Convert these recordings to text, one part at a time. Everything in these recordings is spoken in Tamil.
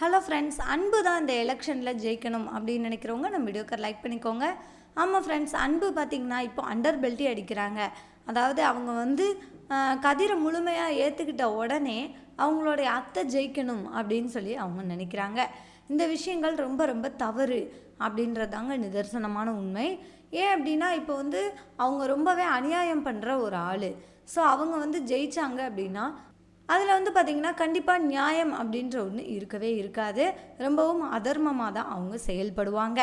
ஹலோ ஃப்ரெண்ட்ஸ் அன்பு தான் இந்த எலெக்ஷனில் ஜெயிக்கணும் அப்படின்னு நினைக்கிறவங்க நம்ம வீடியோக்கு லைக் பண்ணிக்கோங்க. ஆமாம் ஃப்ரெண்ட்ஸ் அன்பு பார்த்திங்கன்னா இப்போ அண்டர் பெல்ட்டி அடிக்கிறாங்க. அதாவது அவங்க வந்து கதிரை முழுமையாக ஏற்றுக்கிட்ட உடனே அவங்களுடைய அத்தை ஜெயிக்கணும் அப்படின்னு சொல்லி அவங்க நினைக்கிறாங்க. இந்த விஷயங்கள் ரொம்ப ரொம்ப தவறு அப்படின்றதாங்க நிதர்சனமான உண்மை. ஏன் அப்படின்னா இப்போ வந்து அவங்க ரொம்பவே அநியாயம் பண்ணுற ஒரு ஆள். ஸோ அவங்க வந்து ஜெயிச்சாங்க அப்படின்னா அதில் வந்து பார்த்திங்கன்னா கண்டிப்பாக நியாயம் அப்படின்ற ஒன்று இருக்கவே இருக்காது. ரொம்பவும் அதர்மமாக தான் அவங்க செயல்படுவாங்க.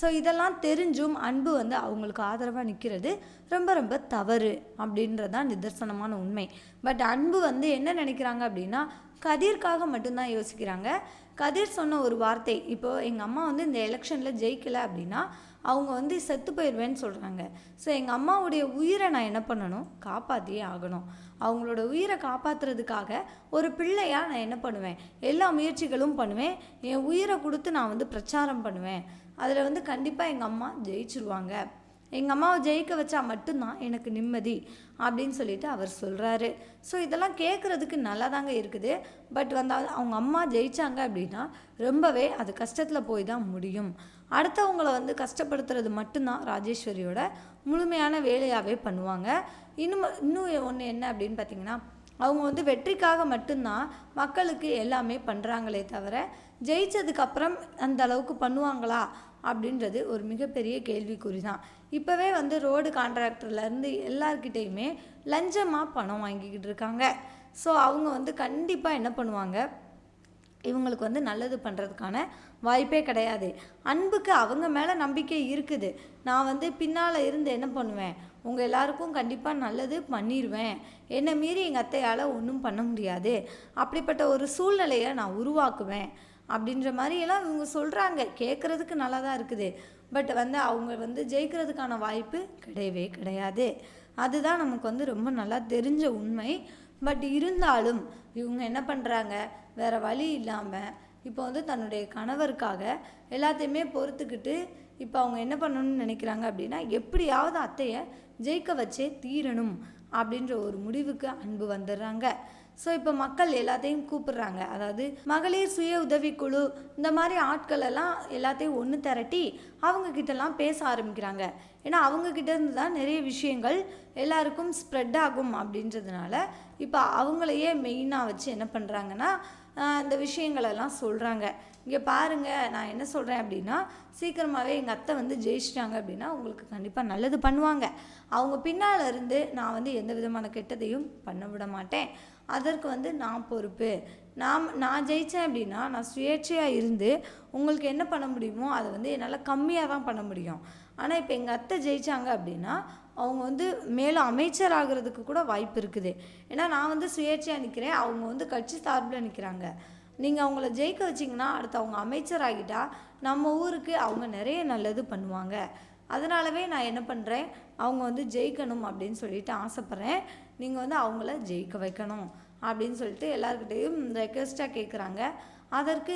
ஸோ இதெல்லாம் தெரிஞ்சும் அன்பு வந்து அவங்களுக்கு ஆதரவாக நிற்கிறது ரொம்ப ரொம்ப தவறு அப்படின்றதான் நிதர்சனமான உண்மை. பட் அன்பு வந்து என்ன நினைக்கிறாங்க அப்படின்னா கதிர்க்காக மட்டும்தான் யோசிக்கிறாங்க. கதிர் சொன்ன ஒரு வார்த்தை இப்போது எங்கள் அம்மா வந்து இந்த எலெக்ஷனில் ஜெயிக்கலை அப்படின்னா அவங்க வந்து செத்து போயிடுவேன்னு சொல்கிறாங்க ஸோ எங்கள் அம்மாவுடைய உயிரை நான் என்ன பண்ணணும்? காப்பாற்றியே ஆகணும். அவங்களோட உயிரை காப்பாற்றுறதுக்காக ஒரு பிள்ளையாக நான் என்ன பண்ணுவேன்? எல்லா முயற்சிகளும் பண்ணுவேன். என் உயிரை கொடுத்து நான் வந்து பிரச்சாரம் பண்ணுவேன். அதில் வந்து கண்டிப்பாக எங்கள் அம்மா ஜெயிச்சிருவாங்க. எங்கள் அம்மாவை ஜெயிக்க வச்சா மட்டும்தான் எனக்கு நிம்மதி அப்படின்னு சொல்லிட்டு அவர் சொல்கிறாரு ஸோ இதெல்லாம் கேட்குறதுக்கு நல்லா தாங்க இருக்குது பட் வந்தால் அவங்க அம்மா ஜெயிச்சாங்க அப்படின்னா ரொம்பவே அது கஷ்டத்தில் போய் தான் முடியும். அடுத்தவங்கள வந்து கஷ்டப்படுத்துறது மட்டும்தான் ராஜேஸ்வரியோட முழுமையான வேலையாகவே பண்ணுவாங்க. இன்னும் இன்னும் ஒன்று என்ன அப்படின்னு பார்த்தீங்கன்னா அவங்க வந்து வெற்றிக்காக மட்டும்தான் மக்களுக்கு எல்லாமே பண்ணுறாங்களே தவிர ஜெயிச்சதுக்கப்புறம் அந்த அளவுக்கு பண்ணுவாங்களா அப்படின்றது ஒரு மிகப்பெரிய கேள்விக்குறி தான் இப்போவே வந்து ரோடு கான்ட்ராக்டர்லேருந்து எல்லார்கிட்டேயுமே லஞ்சமாக பணம் வாங்கிக்கிட்டு இருக்காங்க. ஸோ அவங்க வந்து கண்டிப்பாக என்ன பண்ணுவாங்க? இவங்களுக்கு வந்து நல்லது பண்ணுறதுக்கான வாய்ப்பே கிடையாது. அன்புக்கு அவங்க மேலே நம்பிக்கை இருக்குது. நான் வந்து பின்னால் இருந்து என்ன பண்ணுவேன்? உங்கள் எல்லாருக்கும் கண்டிப்பாக நல்லது பண்ணிடுவேன் என்னை மீறி எங்கள் அத்தையால் ஒன்றும் பண்ண முடியாது. அப்படிப்பட்ட ஒரு சூழ்நிலையை நான் உருவாக்குவேன். அப்படின்ற மாதிரியெல்லாம் இவங்க சொல்கிறாங்க கேட்குறதுக்கு நல்லா தான் இருக்குது. பட் வந்து அவங்க வந்து ஜெயிக்கிறதுக்கான வாய்ப்பு கிடையவே கிடையாது. அதுதான் நமக்கு வந்து ரொம்ப நல்லா தெரிஞ்ச உண்மை. பட் இருந்தாலும் இவங்க என்ன பண்ணுறாங்க வேறு வழி இல்லாமல் இப்போ வந்து தன்னுடைய கணவருக்காக எல்லாத்தையுமே பொறுத்துக்கிட்டு இப்போ அவங்க என்ன பண்ணணும்னு நினைக்கிறாங்க அப்படின்னா எப்படியாவது அத்தையை ஜெயிக்க வச்சே தீரணும் அப்படின்ற ஒரு முடிவுக்கு அன்பு வந்துடுறாங்க. ஸோ இப்போ மக்கள் எல்லாத்தையும் கூப்பிடுறாங்க. அதாவது மகளிர் சுய உதவிக்குழு இந்த மாதிரி ஆட்கள் எல்லாம் எல்லாத்தையும் ஒன்று திரட்டி அவங்க கிட்டலாம் பேச ஆரம்பிக்கிறாங்க. ஏன்னா அவங்க இருந்து தான் நிறைய விஷயங்கள் எல்லாருக்கும் ஸ்ப்ரெட் ஆகும் அப்படின்றதுனால இப்போ அவங்களையே மெயினாக வச்சு என்ன பண்ணுறாங்கன்னா இந்த விஷயங்களெல்லாம் சொல்கிறாங்க இங்கே பாருங்கள் நான் என்ன சொல்கிறேன் அப்படின்னா சீக்கிரமாகவே எங்கள் அத்தை வந்து ஜெயிச்சிட்டாங்க அப்படின்னா உங்களுக்கு கண்டிப்பாக நல்லது பண்ணுவாங்க. அவங்க பின்னால் இருந்து நான் வந்து எந்த விதமான கெட்டதையும் பண்ண விட மாட்டேன். அதற்கு வந்து நான் பொறுப்பு. நாம் நான் ஜெயித்தேன் அப்படின்னா நான் சுயேட்சையாக இருந்து உங்களுக்கு என்ன பண்ண முடியுமோ அதை வந்து என்னால் கம்மியாக தான் பண்ண முடியும். ஆனால் இப்போ எங்கள் அத்தை ஜெயித்தாங்க அப்படின்னா அவங்க வந்து மேலும் அமைச்சர் ஆகிறதுக்கு கூட வாய்ப்பு இருக்குது. ஏன்னா நான் வந்து சுயேட்சையாக நிற்கிறேன் அவங்க வந்து கட்சி சார்பில் நிற்கிறாங்க நீங்கள் அவங்கள ஜெயிக்க வச்சிங்கன்னா அடுத்து அவங்க அமைச்சர் ஆகிட்டா நம்ம ஊருக்கு அவங்க நிறைய நல்லது பண்ணுவாங்க. அதனாலவே நான் என்ன பண்ணுறேன் அவங்க வந்து ஜெயிக்கணும் அப்படின்னு சொல்லிட்டு ஆசைப்பட்றேன். நீங்கள் வந்து அவங்கள ஜெயிக்க வைக்கணும் அப்படின்னு சொல்லிட்டு எல்லாருக்கிட்டேயும் ரெக்வெஸ்ட்டாக கேட்குறாங்க அதற்கு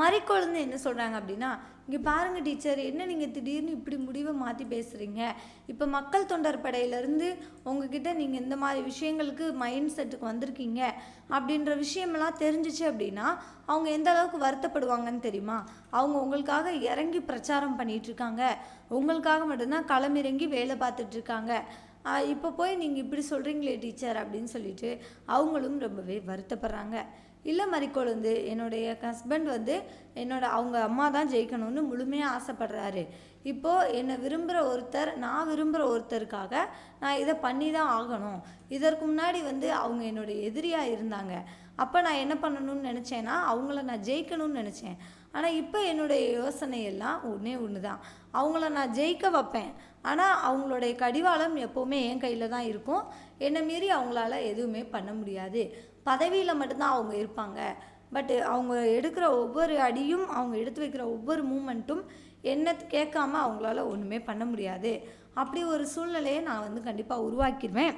மறிக்கொழுந்து என்ன சொல்கிறாங்க அப்படின்னா இங்கே பாருங்கள் டீச்சர் என்ன நீங்கள் திடீர்னு இப்படி முடிவை மாற்றி பேசுகிறீங்க இப்போ மக்கள் தொண்டர் படையிலேருந்து உங்ககிட்ட நீங்கள் இந்த மாதிரி விஷயங்களுக்கு மைண்ட் செட்டுக்கு வந்திருக்கீங்க. அப்படின்ற விஷயமெல்லாம் தெரிஞ்சிச்சு அப்படின்னா அவங்க எந்த அளவுக்கு வருத்தப்படுவாங்கன்னு தெரியுமா? அவங்க உங்களுக்காக இறங்கி பிரச்சாரம் பண்ணிகிட்ருக்காங்க இருக்காங்க. உங்களுக்காக மட்டும்தான் களமிறங்கி வேலை பார்த்துட்ருக்காங்க இப்போ போய் நீங்கள் இப்படி சொல்கிறீங்களே டீச்சர் அப்படின்னு சொல்லிட்டு அவங்களும் ரொம்பவே வருத்தப்படுறாங்க. இல்லை மறிக்கொழுந்து என்னுடைய ஹஸ்பண்ட் வந்து என்னோட அவங்க அம்மா தான் ஜெயிக்கணும்னு முழுமையாக ஆசைப்படுறாரு. இப்போது என்னை விரும்புகிற ஒருத்தர் நான் விரும்புகிற ஒருத்தருக்காக நான் இதை பண்ணி தான் ஆகணும். இதற்கு முன்னாடி வந்து அவங்க என்னுடைய எதிரியாக இருந்தாங்க. அப்போ நான் என்ன பண்ணணும்னு நினச்சேன்னா அவங்கள நான் ஜெயிக்கணும்னு நினச்சேன். ஆனால் இப்போ என்னுடைய யோசனை எல்லாம் ஒன்றே ஒன்று தான் அவங்கள நான் ஜெயிக்க வைப்பேன். ஆனால் அவங்களுடைய கடிவாளம் எப்போவுமே என் கையில் தான் இருக்கும். என்னை மீறி அவங்களால எதுவுமே பண்ண முடியாது. பதவியில் மட்டும்தான் அவங்க இருப்பாங்க. பட் அவங்க எடுக்கிற ஒவ்வொரு அடியும் அவங்க எடுத்து வைக்கிற ஒவ்வொரு மூமெண்ட்டும் என்ன கேட்காம அவங்களால ஒன்றுமே பண்ண முடியாது. அப்படி ஒரு சூழ்நிலையை நான் வந்து கண்டிப்பாக உருவாக்கிடுவேன்.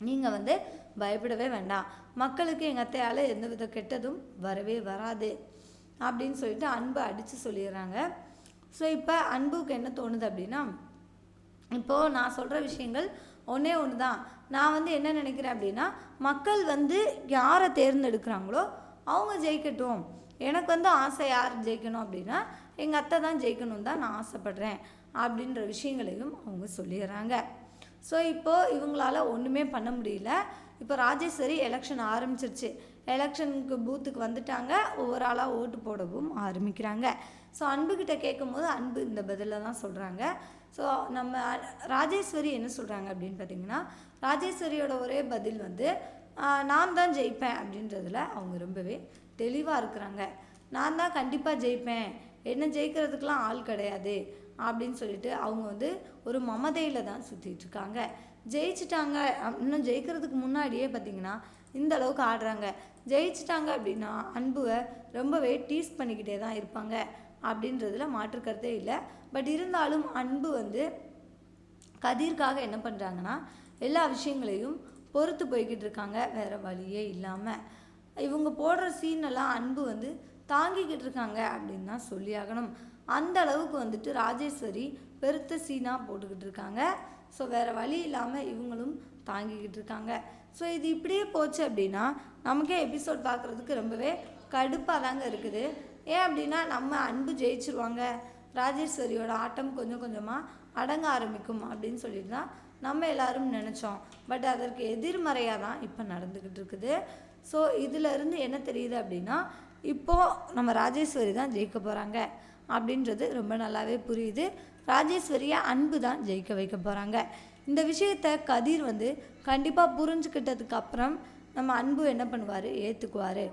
நீங்கள் வந்து பயப்படவே வேண்டாம். மக்களுக்கு எங்கள் அத்தையால் எந்த வித கெட்டதும் வரவே வராது. அப்படின்னு சொல்லிட்டு அன்பை அடித்து சொல்லிடுறாங்க. ஸோ இப்போ அன்புக்கு என்ன தோணுது அப்படின்னா இப்போது நான் சொல்கிற விஷயங்கள் ஒன்றே ஒன்று தான் நான் வந்து என்ன நினைக்கிறேன் அப்படின்னா மக்கள் வந்து யாரை தேர்ந்தெடுக்கிறாங்களோ அவங்க ஜெயிக்கட்டும். எனக்கு வந்து ஆசை யார் ஜெயிக்கணும் அப்படின்னா எங்கள் அத்தை தான் ஜெயிக்கணும் தான் நான் ஆசைப்படுறேன் அப்படின்ற விஷயங்களையும் அவங்க சொல்லிடுறாங்க. ஸோ இப்போது இவங்களால ஒன்றுமே பண்ண முடியல. இப்போ ராஜேஸ்வரி எலெக்ஷன் ஆரம்பிச்சிருச்சு. எலெக்ஷனுக்கு பூத்துக்கு வந்துட்டாங்க. ஒவ்வொரு ஆளாக ஓட்டு போடவும் ஆரம்பிக்கிறாங்க. ஸோ அன்புக்கிட்ட கேட்கும்போது அன்பு இந்த பதிலில் தான் சொல்கிறாங்க ஸோ நம்ம ராஜேஸ்வரி என்ன சொல்கிறாங்க அப்படின்னு பார்த்தீங்கன்னா ராஜேஸ்வரியோட ஒரே பதில் வந்து நான் தான் ஜெயிப்பேன் அப்படின்றதுல அவங்க ரொம்பவே தெளிவாக இருக்கிறாங்க. நான் தான் கண்டிப்பாக ஜெயிப்பேன். என்ன ஜெயிக்கிறதுக்கெலாம் ஆள் கிடையாது அப்படின்னு சொல்லிட்டு அவங்க வந்து ஒரு மமதையில் தான் சுற்றிட்டு இருக்காங்க. ஜெயிச்சிட்டாங்க இன்னும் ஜெயிக்கிறதுக்கு முன்னாடியே பார்த்தீங்கன்னா இந்த அளவுக்கு ஆடுறாங்க. ஜெயிச்சிட்டாங்க அப்படின்னா அன்புவை ரொம்பவே டீஸ் பண்ணிக்கிட்டே தான் இருப்பாங்க. அப்படின்றதுல மாற்று கருத்தே இல்லை. பட் இருந்தாலும் அன்பு வந்து கதிர்க்காக என்ன பண்ணுறாங்கன்னா எல்லா விஷயங்களையும் பொறுத்து போய்கிட்டு இருக்காங்க. வேறு வழியே இல்லாமல் இவங்க போடுற சீனெல்லாம் அன்பு வந்து தாங்கிக்கிட்டு இருக்காங்க அப்படின்னு தான் சொல்லியாகணும் அந்த அளவுக்கு வந்துட்டு ராஜேஸ்வரி பெருத்த சீனாக போட்டுக்கிட்டு இருக்காங்க. ஸோ வேறு வழி இல்லாமல் இவங்களும் தாங்கிக்கிட்டு இருக்காங்க. ஸோ இது இப்படியே போச்சு அப்படின்னா நமக்கே எபிசோட் பார்க்குறதுக்கு ரொம்பவே கடுப்பாக தாங்க இருக்குது. ஏன் அப்படின்னா நம்ம அன்பு ஜெயிச்சிருவாங்க. ராஜேஸ்வரியோட ஆட்டம் கொஞ்சம் கொஞ்சமாக அடங்க ஆரம்பிக்கும் அப்படின்னு சொல்லிட்டு தான் நம்ம எல்லாரும் நினச்சோம். பட் அதற்கு எதிர்மறையாக தான் இப்போ நடந்துக்கிட்டு இருக்குது. ஸோ இதிலிருந்து என்ன தெரியுது அப்படின்னா இப்போது நம்ம ராஜேஸ்வரி தான் ஜெயிக்க போகிறாங்க அப்படின்றது ரொம்ப நல்லாவே புரியுது. ராஜேஸ்வரியை அன்பு தான் ஜெயிக்க வைக்க போகிறாங்க இந்த விஷயத்த கதிர் வந்து கண்டிப்பாக புரிஞ்சுக்கிட்டதுக்கு அப்புறம் நம்ம அன்பு என்ன பண்ணுவார்? ஏற்றுக்குவார்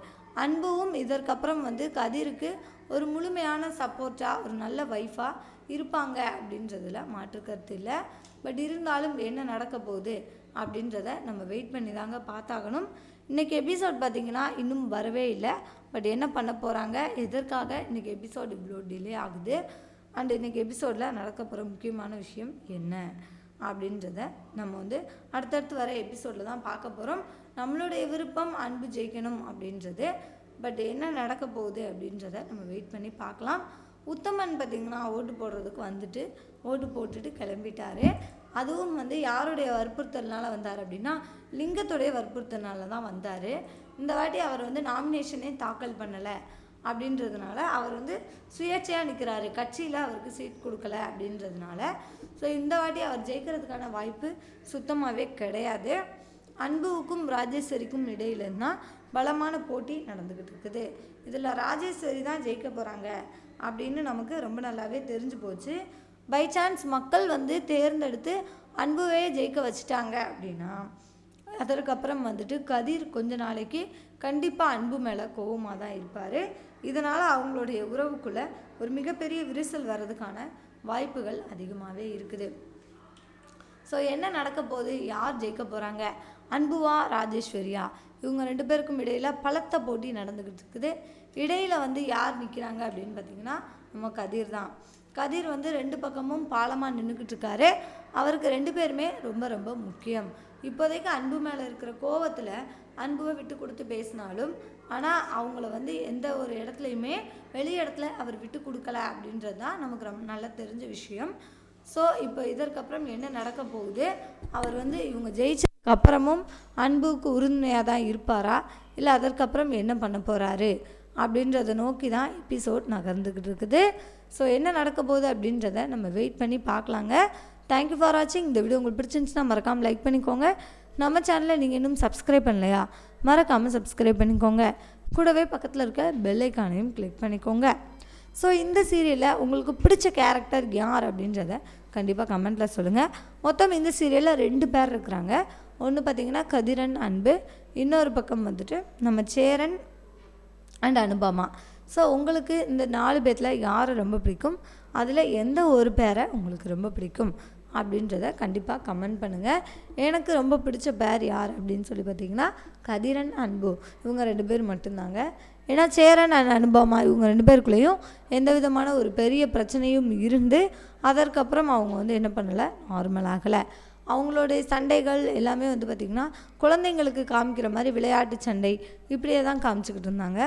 அன்புவும் இதற்கப்புறம் வந்து கதிருக்கு ஒரு முழுமையான சப்போர்ட்டாக ஒரு நல்ல ஒய்ஃபாக இருப்பாங்க அப்படின்றதுல மாற்று கருத்து இல்லை. பட் இருந்தாலும் என்ன நடக்க போகுது அப்படின்றத நம்ம வெயிட் பண்ணி தாங்க பார்த்தாகணும். இன்றைக்கி எபிசோட் பார்த்திங்கன்னா இன்னும் வரவே இல்லை. பட் என்ன பண்ண போகிறாங்க எதற்காக இன்றைக்கி எபிசோட் இவ்வளோ டிலே ஆகுது? அண்ட் இன்றைக்கி எபிசோடில் நடக்க போகிற முக்கியமான விஷயம் என்ன? அப்படின்றத நம்ம வந்து அடுத்தடுத்து வர எபிசோடில் தான் பார்க்க போகிறோம் நம்மளுடைய விருப்பம் அன்பு ஜெயிக்கணும் அப்படின்றது. பட் என்ன நடக்க போகுது அப்படின்றத நம்ம வெயிட் பண்ணி பார்க்கலாம். உத்தமன் பார்த்திங்கன்னா ஓட்டு போடுறதுக்கு வந்துட்டு ஓட்டு போட்டுட்டு கிளம்பிட்டாரு. அதுவும் வந்து யாருடைய வற்புறுத்தல்னால் வந்தார் அப்படின்னா லிங்கத்துடைய வற்புறுத்தல்னால தான் வந்தார். இந்த வாட்டி அவர் வந்து நாமினேஷனே தாக்கல் பண்ணலை. அப்படின்றதுனால அவர் வந்து சுயேட்சையாக நிற்கிறாரு கட்சியில் அவருக்கு சீட் கொடுக்கல அப்படின்றதுனால. ஸோ இந்த வாட்டி அவர் ஜெயிக்கிறதுக்கான வாய்ப்பு சுத்தமாகவே கிடையாது. அன்புவுக்கும் ராஜேஸ்வரிக்கும் இடையில தான் பலமான போட்டி நடந்துக்கிட்டு இருக்குது. இதில் ராஜேஸ்வரி தான் ஜெயிக்க போகிறாங்க அப்படின்னு நமக்கு ரொம்ப நல்லாவே தெரிஞ்சு போச்சு. பை சான்ஸ் மக்கள் வந்து தேர்ந்தெடுத்து அன்புவே ஜெயிக்க வச்சுட்டாங்க அப்படின்னா அதற்கப்புறம் வந்துட்டு கதிர் கொஞ்ச நாளைக்கு கண்டிப்பாக அன்பு மேலே கோவமாக தான் இருப்பார். இதனால் அவங்களுடைய உறவுக்குள்ளே ஒரு மிகப்பெரிய விரிசல் வர்றதுக்கான வாய்ப்புகள் அதிகமாகவே இருக்குது. ஸோ என்ன நடக்க போகுது? யார் ஜெயிக்க போகிறாங்க அன்புவா ராஜேஸ்வரியா? இவங்க ரெண்டு பேருக்கும் இடையில் பலத்த போட்டி நடந்துக்கிட்டு இருக்குது. இடையில் வந்து யார் நிற்கிறாங்க அப்படின்னு பார்த்தீங்கன்னா நம்ம கதிர் தான். கதிர் வந்து ரெண்டு பக்கமும் பாலமாக நின்றுக்கிட்டு இருக்காரு. அவருக்கு ரெண்டு பேருமே ரொம்ப ரொம்ப முக்கியம். இப்போதைக்கு அன்பு மேலே இருக்கிற கோவத்தில் அன்புவை விட்டு கொடுத்து பேசினாலும் ஆனால் அவங்கள வந்து எந்த ஒரு இடத்துலையுமே வெளி இடத்துல அவர் விட்டு கொடுக்கல அப்படின்றது தான் நமக்கு ரொம்ப நல்லா தெரிஞ்ச விஷயம். ஸோ இப்போ இதற்கப்புறம் என்ன நடக்க போகுது? அவர் வந்து இவங்க ஜெயிச்சதுக்கு அப்புறமும் அன்புக்கு உறுதுணையாக தான் இருப்பாரா? இல்லை அதற்கப்புறம் என்ன பண்ண போகிறாரு அப்படின்றத நோக்கி தான் எபிசோட் நகர்ந்துக்கிட்டு இருக்குது. ஸோ என்ன நடக்க போகுது அப்படின்றத நம்ம வெயிட் பண்ணி பார்க்கலாங்க. தேங்க்யூ ஃபார் வாட்சிங் இந்த வீடியோ உங்களுக்கு பிடிச்சிருந்துச்சுன்னா மறக்காமல் லைக் பண்ணிக்கோங்க. நம்ம சேனலை நீங்கள் இன்னும் சப்ஸ்கிரைப் பண்ணலையா? மறக்காமல் சப்ஸ்கிரைப் பண்ணிக்கோங்க. கூடவே பக்கத்தில் இருக்க பெல் ஐக்கானையும் கிளிக் பண்ணிக்கோங்க. ஸோ இந்த சீரியலில் உங்களுக்கு பிடிச்ச கேரக்டர் யார் அப்படின்றத கண்டிப்பாக கமெண்ட்டில் சொல்லுங்கள் மொத்தம் இந்த சீரியலில் ரெண்டு பேர் இருக்கிறாங்க. ஒன்று பார்த்தீங்கன்னா கதிரன் அன்பு. இன்னொரு பக்கம் வந்துட்டு நம்ம சேரன் அண்ட் அனுபமா. ஸோ உங்களுக்கு இந்த நாலு பேர்த்தில் யாரை ரொம்ப பிடிக்கும்? அதில் எந்த ஒரு பேரை உங்களுக்கு ரொம்ப பிடிக்கும்? அப்படின்றத கண்டிப்பாக கமெண்ட் பண்ணுங்கள் எனக்கு ரொம்ப பிடிச்ச பேர் யார் அப்படின்னு சொல்லி பார்த்தீங்கன்னா கதிரன் அன்பு. இவங்க ரெண்டு பேர் மட்டும்தாங்க. ஏன்னா சேரன் அண்ட் அனுபவமாக இவங்க ரெண்டு பேருக்குள்ளேயும் எந்த விதமான ஒரு பெரிய பிரச்சனையும் இருந்து அதற்கப்புறம் அவங்க வந்து என்ன பண்ணலை? நார்மல் ஆகலை. அவங்களுடைய சண்டைகள் எல்லாமே வந்து பார்த்திங்கன்னா குழந்தைங்களுக்கு காமிக்கிற மாதிரி விளையாட்டு சண்டை இப்படியே தான் காமிச்சிக்கிட்டு இருந்தாங்க.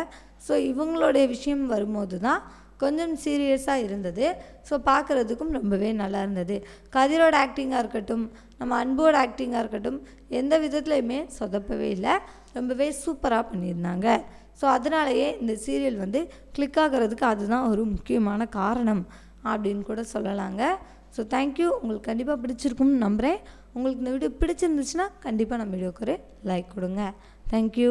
ஸோ இவங்களுடைய விஷயம் வரும்போது தான் கொஞ்சம் சீரியஸாக இருந்தது. ஸோ பார்க்குறதுக்கும் ரொம்பவே நல்லா இருந்தது. கதிரோட ஆக்டிங்காக இருக்கட்டும் நம்ம அன்போட ஆக்டிங்காக இருக்கட்டும் எந்த விதத்துலையுமே சொதப்பவே இல்லை. ரொம்பவே சூப்பராக பண்ணியிருந்தாங்க. ஸோ அதனாலேயே இந்த சீரியல் வந்து கிளிக் ஆகிறதுக்கு அதுதான் ஒரு முக்கியமான காரணம் அப்படின்னு கூட சொல்லலாங்க. ஸோ தேங்க்யூ உங்களுக்கு கண்டிப்பாக பிடிச்சிருக்கும்னு நம்புகிறேன் உங்களுக்கு இந்த வீடியோ பிடிச்சிருந்துச்சுன்னா கண்டிப்பாக நம்ம வீடியோக்கு ஒரு லைக் கொடுங்க. தேங்க்யூ